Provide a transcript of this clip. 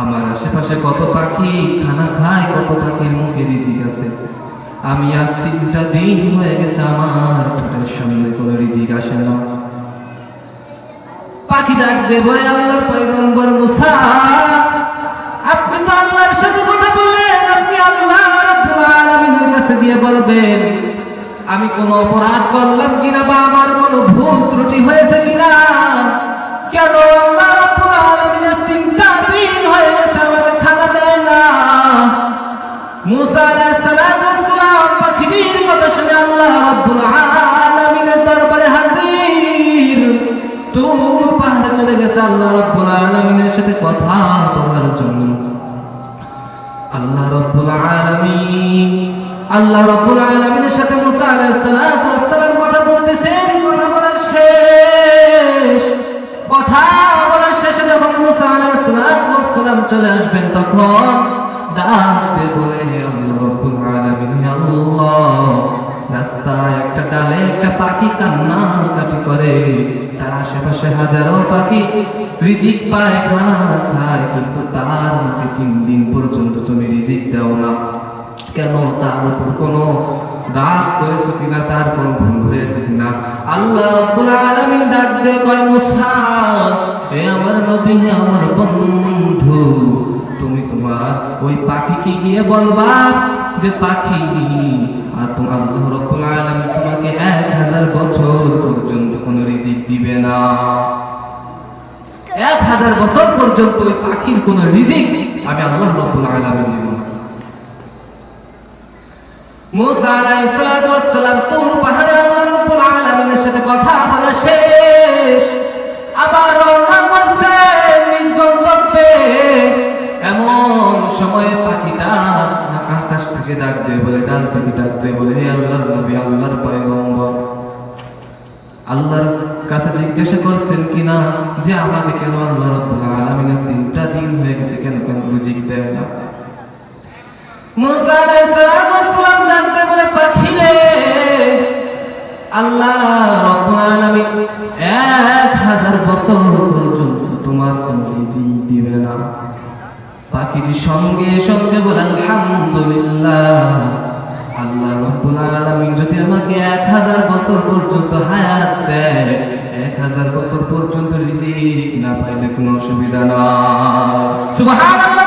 আমার আশেপাশে কত পাখি খানা খায়, কত পাখির মুখে রিজিক আছে। আমি আজ তিনটা দিন হয়ে গেছে আমার সামনে কোনো রিজিক আসে না পাখি ডাকবে, বলে আল্লাহর পয়গম্বর মুসা। আপনি তো আল্লাহর সাথে কথা বলেন আপনি আল্লাহ আলমিনের কাছে গিয়ে বলবেন, আমি কোনো অপরাধ করলাম কিনা বা আমার কোনো ভুল ত্রুটি হয়েছে কেন? আলামিনের সাথে কথা বলার জন্য। আল্লাহ রব্বুল আলামিন, আল্লাহ রব্বুল আলামিনের সাথে মুসা আলাইহিস সালাতু ওয়াস সালাম কথা বলতেছেন, কথা বলার শেষ। কথা বলার শেষে যখন মুসা আলাইহিস সালাতু ওয়াস সালাম চলে আসবেন, তখন ডাকতে বলে রাস্তায় একটা ডালে একটা পাখি কান্না কাটি করে। তার আশেপাশে হাজারো পাখি রিজিক পায়, খানা খায়, কিন্তু তার মুখে তিন দিন পর্যন্ত তুমি রিজিক দাও না। কেন? তার উপর কোনো দাগ করেছ কিনা? তার কোনো ভুল হয়েছে কিনা? আল্লাহ রাব্বুল আলামিন ডাক দিয়ে কয়, মুসা, এ আমার নবী আমার বন্ধু, তুমি তোমার ওই পাখিকে গিয়ে বলবা যে পাখি আর তোমার আল্লাহ আলামিন তোমাকে এক হাজার বছর পর্যন্ত কোনো রিজিক দিবে না। এক হাজার বছর পর্যন্ত ওই পাখির কোনো রিজিক আমি আল্লাহ রাব্বুল আলামিন দিব এমন সময়ে পাখিটা আকাশ থেকে ডাক দিয়ে বলে ডাল থেকে ডাক দিয়ে বলে, হে আল্লাহর নবী, আল্লাহর পয়গম্বর। আল্লাহর কাছে জিজ্ঞাসা করছেন কিনা যে আমাকে কেন আল্লাহ রাব্বুল আলামিন তিনটা দিন হয়ে গেছে কেন কেন রিজিক দেয় না? মুসা আলাইহিস আল্লাহ রাব্বুল আলামিন এক হাজার বছর পর্যন্ত তোমার কোনো রিজিক দিবে না। পাখির সঙ্গে সঙ্গে বলে, আলহামদুলিল্লাহ। আল্লাহ রব্বুল আলামিন যদি আমাকে এক হাজার বছর পর্যন্ত হায়াত দেয়, এক হাজার বছর পর্যন্ত রিজিক না পাইলে কোনো অসুবিধা না। সুবহানাল্লাহ।